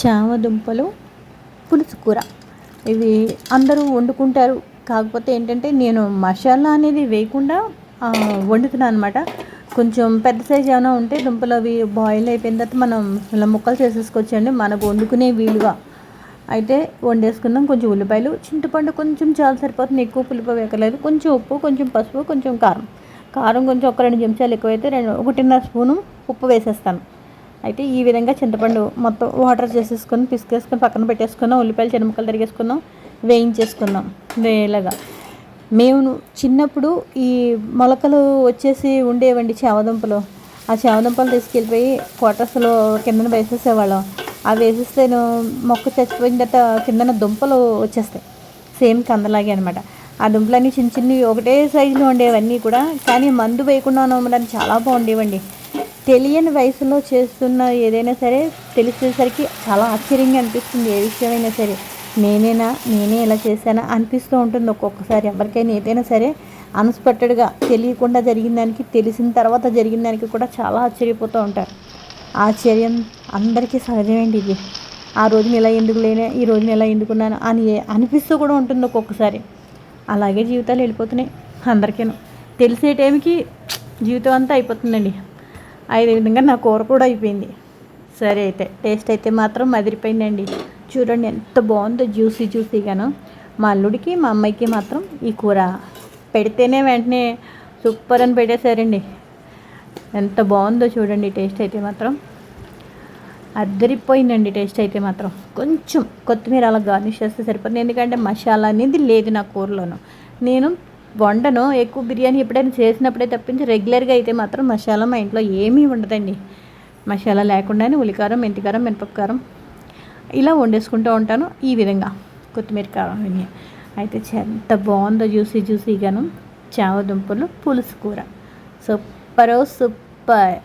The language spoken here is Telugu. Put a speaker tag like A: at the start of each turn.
A: చామదుంపలు పులుసు కూర. ఇవి అందరూ వండుకుంటారు. కాకపోతే ఏంటంటే నేను మసాలా అనేది వేయకుండా వండుతున్నాను అనమాట కొంచెం పెద్ద సైజ్ ఏమైనా ఉంటే దుంపలు అవి బాయిల్ అయిపోయిన తర్వాత మనం ఇలా ముక్కలు చేసేసుకోవచ్చండి. మనకు వండుకునే వీలుగా. అయితే వండేసుకుందాం కొంచెం ఉల్లిపాయలు చింతపండు కొంచెం చాలా సరిపోతుంది. ఎక్కువ పులుపు వేయకలేదు కొంచెం ఉప్పు కొంచెం పసుపు కొంచెం కారం. కారం కొంచెం ఒక రెండు చెంచాలు ఎక్కువైతే రెండు ఒకటిన్నర స్పూను ఉప్పు వేసేస్తాను. అయితే ఈ విధంగా చింతపండు మొత్తం వాటర్ చేసేసుకొని పిసికేసుకొని పక్కన పెట్టేసుకున్నాం. ఉల్లిపాయలు చిన్న ముక్కలు తరిగేసుకున్నాం. వేయించేసుకుందాం వేలాగా మేము చిన్నప్పుడు ఈ మొలకలు వచ్చేసి ఉండేవండి చేవదుంపలు. ఆ చేవదుంపలు తీసుకెళ్ళిపోయి క్వార్టర్స్లో కిందన వేసేసేవాళ్ళం. అవి వేసేస్తేను మొక్క చచ్చిపోయిన తర్వాత కిందన దుంపలు వచ్చేస్తాయి. సేమ్ కందలాగే అనమాట ఆ దుంపలన్నీ చిన్న చిన్నవి ఒకటే సైజులో ఉండేవన్నీ కూడా కానీ మందు వేయకుండా నమ్మడానికి చాలా బాగుండేవండి. తెలియని వయసులో చేస్తున్న ఏదైనా సరే తెలిసేసరికి చాలా ఆశ్చర్యంగా అనిపిస్తుంది ఏ విషయమైనా సరే. నేనేనా? నేనే ఇలా చేశానా? అనిపిస్తూ ఉంటుంది ఒక్కొక్కసారి. ఎవరికైనా ఏదైనా సరే అన్స్పెక్టెడ్గా తెలియకుండా జరిగిన దానికి తెలిసిన తర్వాత జరిగిన దానికి కూడా చాలా ఆశ్చర్యపోతూ ఉంటారు. ఆశ్చర్యం అందరికీ సహజమేంటి ఇది. ఆ రోజున ఇలా ఎందుకు లేనే? ఈ రోజున ఇలా ఎందుకున్నాను అని అనిపిస్తూ కూడా ఉంటుంది ఒక్కొక్కసారి. అలాగే జీవితాలు వెళ్ళిపోతున్నాయి అందరికీను. తెలిసే టైంకి జీవితం అంతా అయిపోతుందండి. ఐదు విధంగా నా కూర కూడా అయిపోయింది. సరే అయితే టేస్ట్ అయితే మాత్రం మదిరిపోయిందండి చూడండి ఎంత బాగుందో జ్యూసీ జ్యూసీగాను. మా అల్లుడికి మా అమ్మాయికి మాత్రం ఈ కూర పెడితేనే వెంటనే సూపర్ అని పెట్టేశారండి. ఎంత బాగుందో చూడండి టేస్ట్ అయితే మాత్రం. అద్దరిపోయిందండి టేస్ట్ అయితే మాత్రం. కొంచెం కొత్తిమీర అలా గార్నిష్ చేస్తే సరిపోతుంది. ఎందుకంటే మసాలా అనేది లేదు నా కూరలోను. నేను వండను. ఎక్కువ బిర్యానీ ఎప్పుడైనా చేసినప్పుడే తప్పించి రెగ్యులర్గా అయితే మాత్రం మసాలా మా ఇంట్లో ఏమీ ఉండదండి. మసాలా లేకుండానే ఉల్లికారం మెంతికారం మినపకారం ఇలా వండేసుకుంటూ ఉంటాను. ఈ విధంగా కొత్తిమీర కారం ఇవన్నీ. అయితే ఎంత బాగుందో జ్యూసీ జ్యూసీగాను చామ దుంపలు పులుసు కూర. Super super.